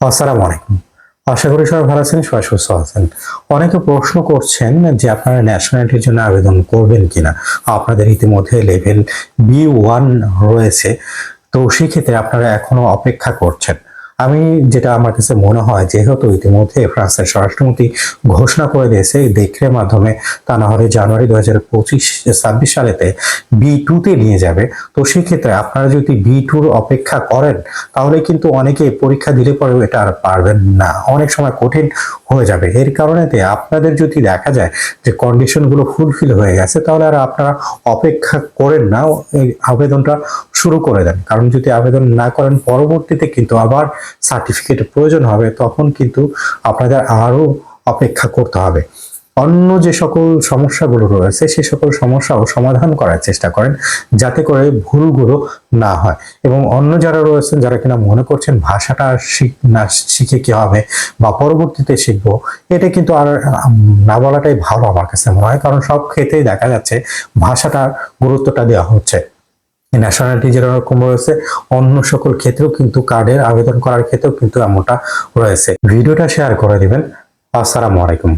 আসসালামু আলাইকুম। আশা করি সবাই ভালো আছেন, সবাই সুস্থ আছেন। অনেকে প্রশ্ন করছেন যে আপনারা ন্যাশনালিটির জন্য আবেদন করবেন কিনা। আপনাদের ইতিমধ্যে লেভেল বি ওয়ান রয়েছে। তো সেক্ষেত্রে আপনারা এখনও অপেক্ষা করছেন। আমি যেটা আমার কাছে মনে হয়, যেহেতু ইতিমধ্যে ফ্রান্সের স্বরাষ্ট্রমন্ত্রী ঘোষণা করে দিয়েছে এই মাধ্যমে, তা না হলে জানুয়ারি দু হাজার পঁচিশ ছাব্বিশ সালেতে বি টুতে নিয়ে যাবে। তো সেক্ষেত্রে আপনারা যদি বি টুর অপেক্ষা করেন, তাহলে কিন্তু অনেকে পরীক্ষা দিলে পরেও এটা আর পারবেন না। অনেক সময় কঠিন হয়ে যাবে। এর কারণেতে আপনাদের যদি দেখা যায় যে কন্ডিশনগুলো ফুলফিল হয়ে গেছে, তাহলে আর আপনারা অপেক্ষা করেন না। আবেদনটা শুরু করে দেন। কারণ যদি আবেদন না করেন, পরবর্তীতে কিন্তু আবার সার্টিফিকেটের প্রয়োজন হবে, তখন কিন্তু আপনাদের আরও অপেক্ষা করতে হবে। অন্য যে সকল সমস্যাগুলো রয়েছে, সে সকল সমস্যাও সমাধান করার চেষ্টা করেন, যাতে করে ভুলগুলো না হয়। এবং অন্য যারা রয়েছেন, যারা কিনা মনে করছেন ভাষাটা শিখ- না শিখে কি হবে বা পরবর্তীতে শিখব, এটা কিন্তু আর না বলাটাই ভালো আমার কাছে মনে হয়। কারণ সব ক্ষেত্রেই দেখা যাচ্ছে ভাষাটার গুরুত্বটা দেওয়া হচ্ছে। ন্যাশনালিটি যেরকম রয়েছে। অন্য সকল ক্ষেত্রেও কিন্তু কার্ডের আবেদন করার ক্ষেত্রেও কিন্তু এমনটা রয়েছে। ভিডিওটা শেয়ার করে দিবেন। আসসালামু আলাইকুম।